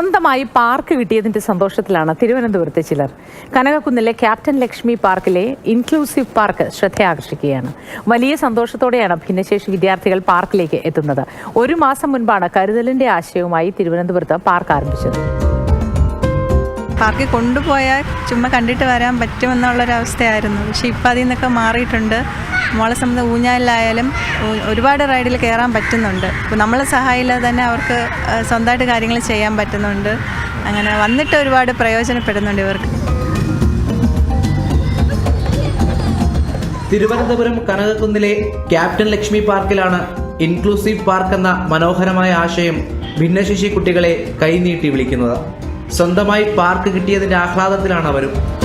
സ്വന്തമായി പാർക്ക് കിട്ടിയതിന്റെ സന്തോഷത്തിലാണ് തിരുവനന്തപുരത്തെ ചിലർ. കനകക്കുന്നിലെ ക്യാപ്റ്റൻ ലക്ഷ്മി പാർക്കിലെ ഇൻക്ലൂസീവ് പാർക്ക് ശ്രദ്ധയാകർഷിക്കുകയാണ്. വലിയ സന്തോഷത്തോടെയാണ് ഭിന്നശേഷി വിദ്യാർത്ഥികൾ പാർക്കിലേക്ക് എത്തുന്നത്. ഒരു മാസം മുൻപാണ് കരുതലിന്റെ ആശയവുമായി തിരുവനന്തപുരത്ത് പാർക്ക് ആരംഭിച്ചത്. പാർക്കിൽ കൊണ്ടുപോയാൽ ചുമ്മാ കണ്ടിട്ട് വരാൻ പറ്റുമെന്നുള്ളൊരവസ്ഥയായിരുന്നു. പക്ഷേ ഇപ്പം അതിൽ നിന്നൊക്കെ മാറിയിട്ടുണ്ട്. മോളെ സംബന്ധം ഊഞ്ഞാലിലായാലും ഒരുപാട് റൈഡിൽ കയറാൻ പറ്റുന്നുണ്ട്. നമ്മളെ സഹായമില്ലാതെ തന്നെ അവർക്ക് സ്വന്തമായിട്ട് കാര്യങ്ങൾ ചെയ്യാൻ പറ്റുന്നുണ്ട്. അങ്ങനെ വന്നിട്ട് ഒരുപാട് പ്രയോജനപ്പെടുന്നുണ്ട് ഇവർക്ക്. തിരുവനന്തപുരം കനകക്കുന്നിലെ ക്യാപ്റ്റൻ ലക്ഷ്മി പാർക്കിലാണ് ഇൻക്ലൂസീവ് പാർക്ക് എന്ന മനോഹരമായ ആശയം ഭിന്നശേഷി കുട്ടികളെ കൈനീട്ടി വിളിക്കുന്നത്. സ്വന്തമായി പാർക്ക് കിട്ടിയതിന്റെ ആഹ്ലാദത്തിലാണ് അവരും.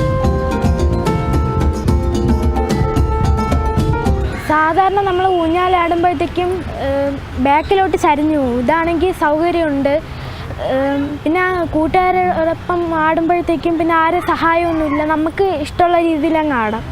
സാധാരണ നമ്മൾ ഊഞ്ഞാലാടുമ്പോഴത്തേക്കും ബാക്കിലോട്ട് ചരിഞ്ഞു പോകും. ഇതാണെങ്കിൽ സൗകര്യമുണ്ട്. പിന്നെ കൂട്ടുകാരോടൊപ്പം ആടുമ്പോഴത്തേക്കും പിന്നെ ആരും സഹായമൊന്നുമില്ല. നമുക്ക് ഇഷ്ടമുള്ള രീതിയിൽ അങ്ങ് ആടാം.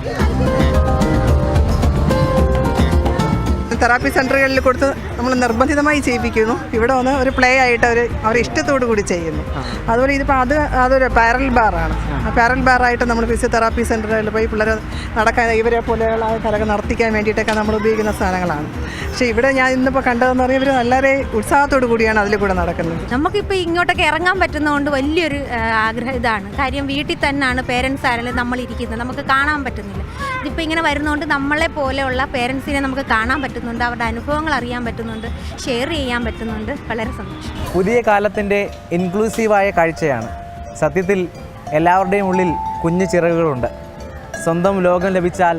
തെറാപ്പി സെന്ററുകളിൽ കൊടുത്ത് നമ്മൾ നിർബന്ധിതമായി ചെയ്യിപ്പിക്കുന്നു. ഇവിടെ വന്ന് ഒരു പ്ലേ ആയിട്ട് അവർ അവർ ഇഷ്ടത്തോടു കൂടി ചെയ്യുന്നു. അതുപോലെ ഇതിപ്പോൾ അത് അതൊരു പാരൽ ബാറാണ് ആ. പാരൽ ബാറായിട്ട് നമ്മൾ ഫിസിയോതെറാപ്പി സെന്ററുകളിൽ പോയി പിള്ളേരെ നടക്കാൻ ഇവരെ പോലെയുള്ള ആൾക്കാരൊക്കെ നടത്തിക്കാൻ വേണ്ടിയിട്ടൊക്കെ നമ്മൾ ഉപയോഗിക്കുന്ന സാധനങ്ങളാണ്. പക്ഷേ ഇവിടെ ഞാൻ ഇന്നിപ്പോൾ കണ്ടതെന്ന് പറഞ്ഞാൽ ഇവർ വളരെ ഉത്സാഹത്തോടു കൂടിയാണ് അതിൽ കൂടെ നടക്കുന്നത്. നമുക്കിപ്പോൾ ഇങ്ങോട്ടൊക്കെ ഇറങ്ങാൻ പറ്റുന്നതുകൊണ്ട് വലിയൊരു ആഗ്രഹം ഇതാണ്. കാര്യം വീട്ടിൽ തന്നെയാണ് പേരൻസ് ആരെങ്കിലും നമ്മളിരിക്കുന്നത്. നമുക്ക് കാണാൻ പറ്റുന്നില്ല. ഇതിപ്പോൾ ഇങ്ങനെ വരുന്നതുകൊണ്ട് നമ്മളെ പോലെയുള്ള പേരൻസിനെ നമുക്ക് കാണാൻ പറ്റുന്നുണ്ട് അവരുടെ അനുഭവങ്ങൾ അറിയാൻ പറ്റുന്നുണ്ട്. ഷെയർ ചെയ്യാൻ പറ്റുന്നുണ്ട്. വളരെ സന്തോഷം. പുതിയ കാലത്തിന്റെ ഇൻക്ലൂസീവായ കാഴ്ചയാണ്. സത്യത്തിൽ എല്ലാവരുടെയും ഉള്ളിൽ കുഞ്ഞു ചിറകുകളുണ്ട്. സ്വന്തം ലോകം ലഭിച്ചാൽ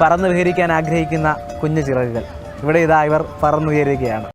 പറന്നു വിഹരിക്കാൻ ആഗ്രഹിക്കുന്ന കുഞ്ഞു ചിറകുകൾ. ഇവിടെ ഇതാ ഇവർ പറന്നു വിഹരിക്കുകയാണ്